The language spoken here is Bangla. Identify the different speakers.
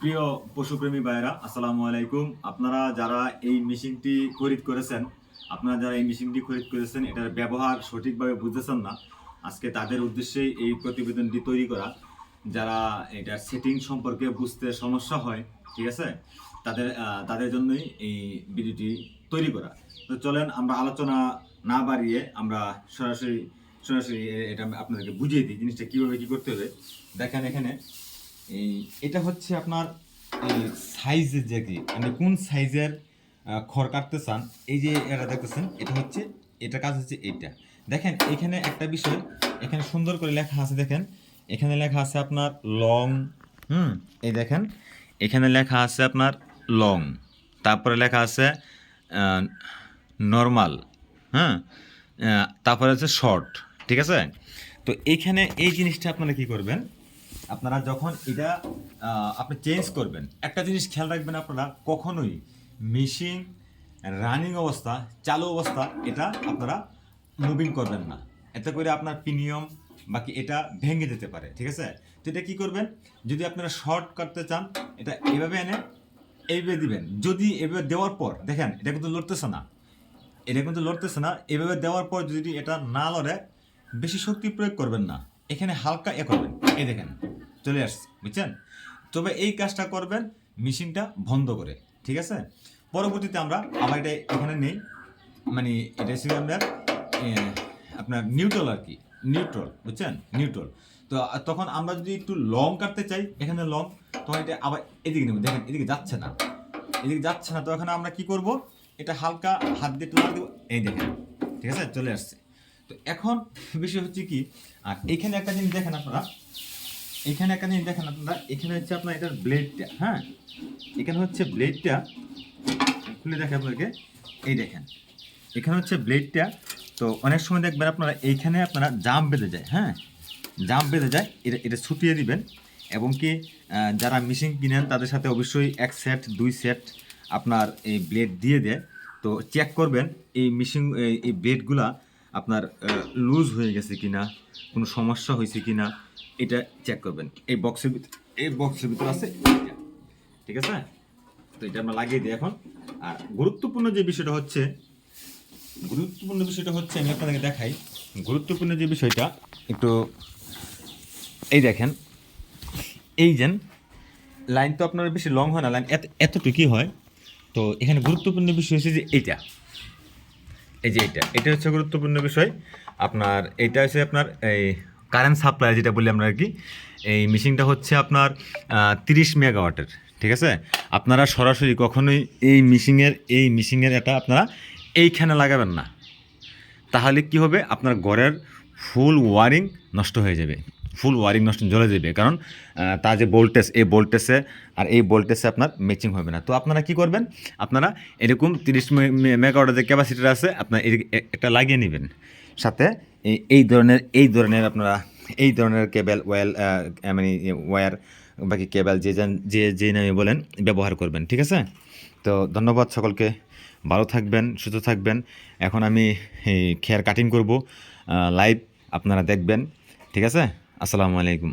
Speaker 1: প্রিয় পশুপ্রেমী ভাইয়েরা, আসসালামু আলাইকুম। আপনারা যারা এই মেশিনটি খরিদ করেছেন, আপনারা যারা এই মেশিনটি খরিদ করেছেন, এটার ব্যবহার সঠিকভাবে বুঝতেছেন না। আজকে তাদের উদ্দেশ্যেই এই প্রতিবেদনটি তৈরি করা। যারা এটার সেটিং সম্পর্কে বুঝতে সমস্যা হয়, ঠিক আছে? তাদের তাদের জন্যই এই ভিডিওটি তৈরি করা। তো চলেন আমরা আলোচনা না বাড়িয়ে আমরা সরাসরি সরাসরি এটা আপনাদেরকে বুঝিয়ে দিই, জিনিসটা কীভাবে কী করতে হবে। দেখেন এখানে এই, এটা হচ্ছে আপনার সাইজের যে কি মানে কোন সাইজের খড় কাটতে চান, এই যে এটা দেখতেছেন, এটা হচ্ছে, এটা কাজ হচ্ছে এইটা। দেখেন, এখানে একটা বিষয়, এখানে সুন্দর করে লেখা আছে, দেখেন, এখানে লেখা আছে আপনার লং, হুম, এই দেখেন, এখানে লেখা আছে আপনার লং, তারপরে লেখা আছে নর্মাল হ্যাঁ তারপরে আছে শর্ট, ঠিক আছে? তো এইখানে এই জিনিসটা আপনারা কি করবেন আপনারা যখন এটা আপনি চেঞ্জ করবেন, একটা জিনিস খেয়াল রাখবেন আপনারা, কখনোই মেশিন রানিং অবস্থা, চালু অবস্থা, এটা আপনারা মুভিং করবেন না। এতে করে আপনার প্রিমিয়াম বাকি এটা ভেঙে যেতে পারে, ঠিক আছে? তো এটা কী করবেন? যদি আপনারা শর্ট করতে চান, এটা এভাবে এনে এইভাবে দিবেন। যদি এভাবে দেওয়ার পর, দেখেন, এটা কিন্তু লড়তেছে না। এটা কিন্তু লড়তেছে না। এভাবে দেওয়ার পর যদি এটা না লড়ে, বেশি শক্তি প্রয়োগ করবেন না। এখানে হালকা এ করবেন। এই দেখেন চলে আসছে, বুঝছেন? তবে এই কাজটা করবেন মেশিনটা বন্ধ করে, ঠিক আছে? পরবর্তীতে আমরা আবার এটা এখানে নেই মানে এটা ছিল আপনার আপনার নিউট্রাল আর কি নিউট্রাল বুঝছেন? নিউট্রাল তো তখন আমরা যদি একটু লং কাটতে চাই, এখানে লং তখন এটা আবার এদিকে নেব, দেখেন, এদিকে যাচ্ছে না। এদিকে যাচ্ছে না, তো এখানে আমরা কি করব? এটা হালকা হাত দিয়ে তুলে দেবো, এই দেখেন, ঠিক আছে? চলে আসছে। তো এখন বিষয় হচ্ছে কি, আর এখানে একটা জিনিস দেখেন আপনারা এখানে একটা জিনিস দেখেন আপনারা, এখানে হচ্ছে আপনার এটার ব্লেডটা হ্যাঁ? এখানে হচ্ছে ব্লেডটা খুলে দেখে আপনাকে এই দেখেন। এখানে হচ্ছে ব্লেডটা তো অনেক সময় দেখবেন আপনারা, এইখানে আপনারা জাম বেঁধে যায় হ্যাঁ? জাম বেঁধে যায়, এটা এটা ছুটিয়ে দিবেন। এবং কি যারা মেশিন কিনেন, তাদের সাথে অবশ্যই এক সেট দুই সেট আপনার এই ব্লেড দিয়ে দেয়। তো চেক করবেন, এই মেশিন এই ব্লেডগুলা আপনার লুজ হয়ে গেছে কি না কোনো সমস্যা হয়েছে কি না এটা চেক করবেন। এই বক্সের ভিতরে এই বক্সের ভিতরে আছে। ঠিক আছে? তো এটা আমরা লাগিয়ে দিই এখন। আর গুরুত্বপূর্ণ যে বিষয়টা হচ্ছে, গুরুত্বপূর্ণ বিষয়টা হচ্ছে, আমি আপনাদেরকে দেখাই। গুরুত্বপূর্ণ যে বিষয়টা, একটু, এই দেখেন, এই যেন লাইন তো আপনার বেশি লং হয় না লাইন এত, এতটুকুই হয়। তো এখানে গুরুত্বপূর্ণ বিষয় হচ্ছে যে এইটা। এই যে এটা এটা হচ্ছে গুরুত্বপূর্ণ বিষয়। আপনার, এটা হচ্ছে আপনার এই কারেন্ট সাপ্লাই যেটা বলি আমরা আর কি, এই মেশিনটা হচ্ছে আপনার তিরিশ মেগাওয়াটের, ঠিক আছে? আপনারা সরাসরি কখনোই এই মিশিংয়ের এই মিশিংয়ের এটা আপনারা এইখানে লাগাবেন না। তাহলে কি হবে? আপনার ঘরের ফুল ওয়ারিং নষ্ট হয়ে যাবে। ফুল ওয়ারিং নষ্ট জ্বলে যাবে। কারণ তার যে ভোল্টেজ, এই ভোল্টেজে আর এই ভোল্টেজে আপনার ম্যাচিং হবে না। তো আপনারা কি করবেন? আপনারা এরকম তিরিশ মেগাওয়াটের যে ক্যাপাসিটার আছে, আপনার একটা লাগিয়ে নেবেন। সাথে এই- এই ধরনের এই ধরনের আপনারা, এই ধরনের কেবেল ওয়েল মানে ওয়্যার বাকি কেবেল যে যান- যে যে নামে বলেন, ব্যবহার করবেন। ঠিক আছে? তো ধন্যবাদ সকলকে। ভালো থাকবেন, সুস্থ থাকবেন। এখন আমি খেয়ার কাটিং করব। লাইভ আপনারা দেখবেন। ঠিক আছে? আসসালামু আলাইকুম।